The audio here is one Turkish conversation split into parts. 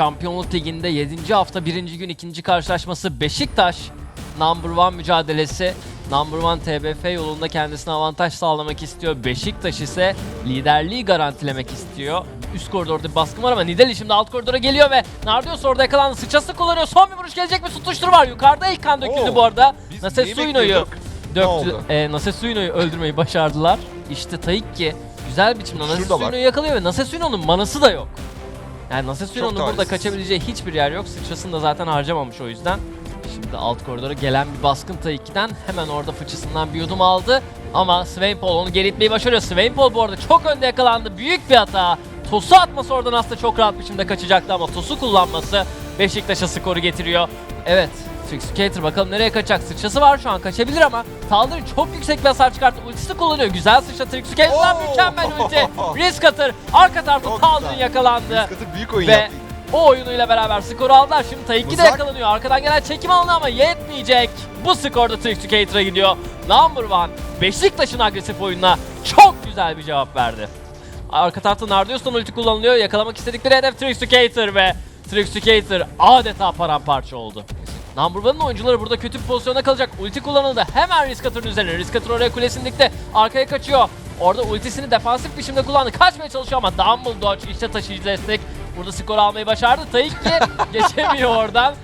Şampiyonluk Ligi'nde 7. hafta 1. gün 2. karşılaşması Beşiktaş Number One mücadelesi. Number One TBF yolunda kendisine avantaj sağlamak istiyor. Beşiktaş ise liderliği garantilemek istiyor. Üst koridorda bir baskın var ama Nidali şimdi alt koridora geliyor ve Nardios orada yakalandı. Sıçrası kullanıyor. Son bir vuruş gelecek mi? Tutuştur var. Yukarıda ilk kan döküldü Oo. bu arada. Biz Nase neyi Suino'yu bekliyorduk? Ne döktü. E, Nase Suino'yu öldürmeyi başardılar. İşte Taikki güzel biçimde Nase Şurada bak. Suino'yu yakalıyor ve Nase Suino'nun manası da yok. Yani Nase Suino'nun burada talihsiz. kaçabileceği hiçbir yer yok. Sıçrasını da zaten harcamamış o yüzden. Şimdi alt koridora gelen bir baskın Taikki'den hemen orada fıçısından bir yudum aldı. Ama Swainpol onu geri itmeyi başarıyor. Swainpol bu arada çok önde yakalandı. Büyük bir hata. Tosu atması oradan aslında çok rahat biçimde kaçacaktı ama Tosu kullanması Beşiktaş'a skoru getiriyor. Evet, Trickskater bakalım nereye kaçacak? Sıçrası var şu an kaçabilir ama Taldir'in çok yüksek bir hasar çıkarttı. Ultisi kullanıyor. Güzel sıçra Trickskater'dan Oo! mükemmel ulti. Risk atır. Arka tarafta güzel. yakalandı. Riskatı büyük oyun Ve yaptı. o oyunuyla beraber skoru aldılar. Şimdi Taiki de yakalanıyor. Arkadan gelen çekim alındı ama yetmeyecek. Bu skorda Trickskater'a gidiyor. Number one Beşiktaş'ın agresif oyununa çok güzel bir cevap verdi. Arka tarafta Nardios'tan ulti kullanılıyor. Yakalamak istedikleri hedef Trickskater ve Trickskater adeta paramparça oldu. Number oyuncuları burada kötü bir pozisyonda kalacak. Ulti kullanıldı. Hemen Riskatır'ın üzerine. Riskatır oraya kulesini dikti. Arkaya kaçıyor. Orada ultisini defansif biçimde kullandı. Kaçmaya çalışıyor ama Dumble Dodge işte taşıyıcı destek. Burada skor almayı başardı. Taiki geçemiyor oradan.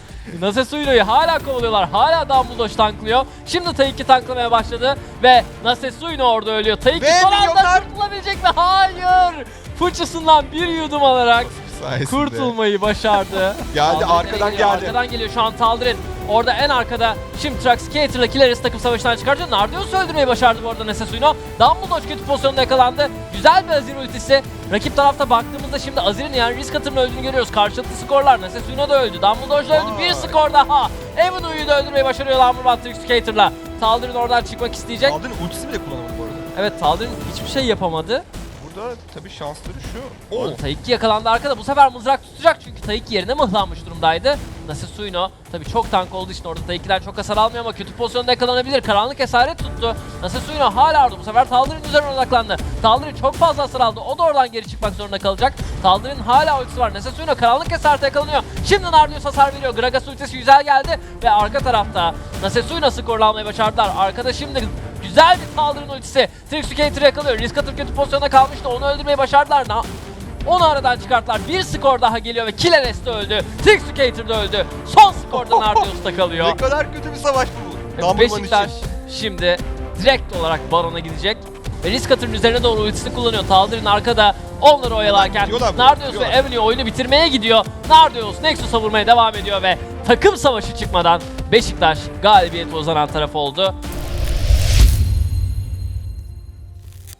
Nase Suino'yu hala kovalıyorlar. Hala Dumbledore tanklıyor. Şimdi Taiki tanklamaya başladı ve Nase Suino orada ölüyor. Taiki son anda kurtulabilecek mi? Hayır! Fıçısından bir yudum alarak Sayesinde. kurtulmayı başardı. Geldi, Taldirin arkadan geliyor, geldi. Arkadan geliyor şu an Taldirin. Orada en arkada şimdi Trax Skater'la Killaris takım savaşından çıkartıyor. Nardios'u öldürmeyi başardı bu arada Nese Suino. Dumbledore kötü pozisyonda yakalandı. Güzel bir Azir ultisi. Rakip tarafta baktığımızda şimdi Azir'in yani risk atırını öldüğünü görüyoruz. Karşılıklı skorlar. Nese Suino da öldü. Dumbledore da öldü. Bir skor daha. Evanu'yu da öldürmeyi başarıyor Lamberman Trax Skater'la. Taldirin oradan çıkmak isteyecek. Aldın ultisi bile kullanamadı bu arada. Evet Taldirin hiçbir şey yapamadı. Burada tabii şansları şu. Oo. Taiki yakalandı arkada. Bu sefer mızrak tutacak çünkü Taiki yerine mıhlanmış durumdaydı. Nasusuino tabii çok tank olduğu için orada Taiki'den çok hasar almıyor ama kötü pozisyonda yakalanabilir. Karanlık esaret tuttu. Nasusuino hala orada. Bu sefer Taldir'in üzerine odaklandı. Taldir'in çok fazla hasar aldı. O da oradan geri çıkmak zorunda kalacak. Taldir'in hala ultisi var. Nasusuino karanlık esarete yakalanıyor. Şimdi Nardius hasar veriyor. Gragas ultisi güzel geldi ve arka tarafta Nasusuino skorlanmayı başardılar. Arkada şimdi Güzel bir Taldir'in ultisi. Tricksucator yakalıyor. Risk atıp kötü pozisyonda kalmıştı. Onu öldürmeyi başardılar. Na onu aradan çıkarttılar. Bir skor daha geliyor ve Killeres de öldü. Tricksucator da öldü. Son skorda Nardius'ta kalıyor. Ne kadar kötü bir savaş bu. Beşiktaş için. şimdi direkt olarak Baron'a gidecek. Ve risk atırın üzerine doğru ultisini kullanıyor. Taldir'in arkada onları oyalarken Nardius ve. Avenue oyunu bitirmeye gidiyor. Nardius Nexus'a vurmaya devam ediyor ve takım savaşı çıkmadan Beşiktaş galibiyete uzanan taraf oldu.